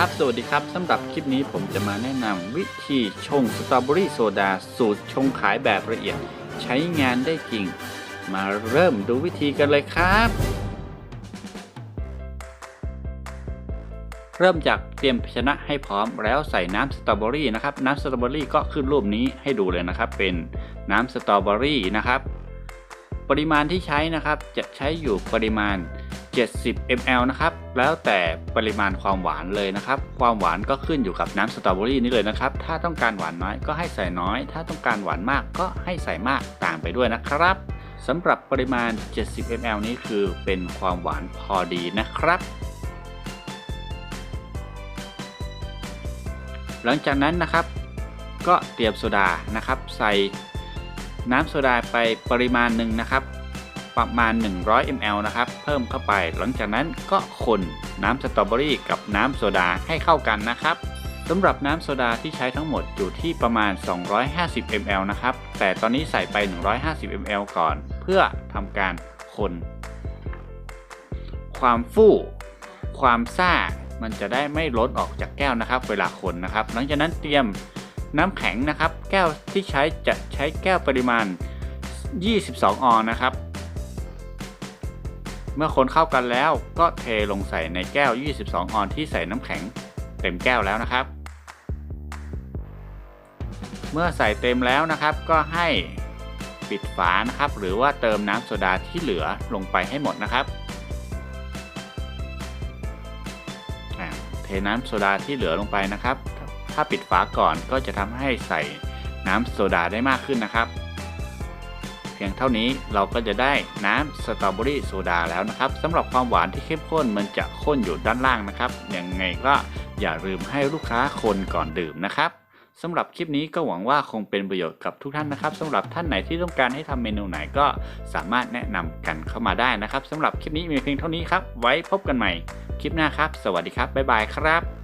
ครับ สวัสดีครับสำหรับคลิปนี้ผมจะมาแนะนำวิธีชงสตรอเบอรี่โซดาสูตรชงขายแบบละเอียด ใช้งานได้จริง มาเริ่มดูวิธีกันเลยครับ เริ่มจากเตรียมภาชนะให้พร้อมแล้วใส่น้ำสตรอเบอรี่นะครับ น้ำสตรอเบอรี่ก็ขึ้นรูปนี้ให้ดูเลยนะครับ เป็นน้ำสตรอเบอรี่นะครับ ปริมาณที่ใช้นะครับจะใช้อยู่ปริมาณ 70 ml นะครับ แล้วแต่ปริมาณความหวานเลยนะครับ ความหวานก็ขึ้นอยู่กับน้ำสตรอเบอรี่นี่เลยนะครับ ถ้าต้องการหวานน้อยก็ให้ใส่น้อย ถ้าต้องการหวานมากก็ให้ใส่มากตามไปด้วยนะครับสำหรับปริมาณ 70 ml นี้คือเป็นความหวานพอดีนะครับ หลังจากนั้นนะครับ ก็เตรียมโซดานะครับ ใส่น้ำโซดาไปปริมาณหนึ่งนะครับ ประมาณ 100 ml นะครับ เพิ่มเข้าไป หลังจากนั้นก็คนน้ำสตรอเบอรี่กับน้ำโซดาให้เข้ากันนะครับสำหรับน้ำโซดาที่ใช้ทั้งหมดอยู่ที่ประมาณ 250 ml นะครับ แต่ตอนนี้ใส่ไป 150 ml ก่อน เพื่อทำการคน ความฟู่ ความซ่า มันจะได้ไม่ล้นออกจากแก้วนะครับ เวลาคนนะครับ หลังจากนั้นเตรียมน้ำแข็งนะครับ แก้วที่ใช้จะใช้แก้วปริมาณ 22 ออนนะครับ เมื่อคนเข้ากันแล้วก็เทลงใส่ในแก้ว 22 ออนที่ใส่น้ำแข็งเต็มแก้วแล้วนะครับ เมื่อใส่เต็มแล้วนะครับก็ให้ปิดฝานะครับ หรือว่าเติมน้ำโซดาที่เหลือลงไปให้หมดนะครับเทน้ำโซดาที่เหลือลงไปนะครับ ถ้าปิดฝาก่อนก็จะทำให้ใส่น้ำโซดาได้มากขึ้นนะครับ เพียงเท่านี้เราก็จะได้น้ำสตรอเบอรี่โซดาแล้วนะครับสำหรับความหวานที่เข้มข้นมันจะข้นอยู่ด้านล่างนะครับยังไงก็อย่าลืมให้ลูกค้าคนก่อนดื่มนะครับสำหรับคลิปนี้ก็หวังว่าคงเป็นประโยชน์กับทุกท่านนะครับสำหรับท่านไหนที่ต้องการให้ทำเมนูไหนก็สามารถแนะนำกันเข้ามาได้นะครับสำหรับคลิปนี้มีเพียงเท่านี้ครับ ไว้พบกันใหม่ คลิปหน้าครับ สวัสดีครับ บ๊ายบายครับ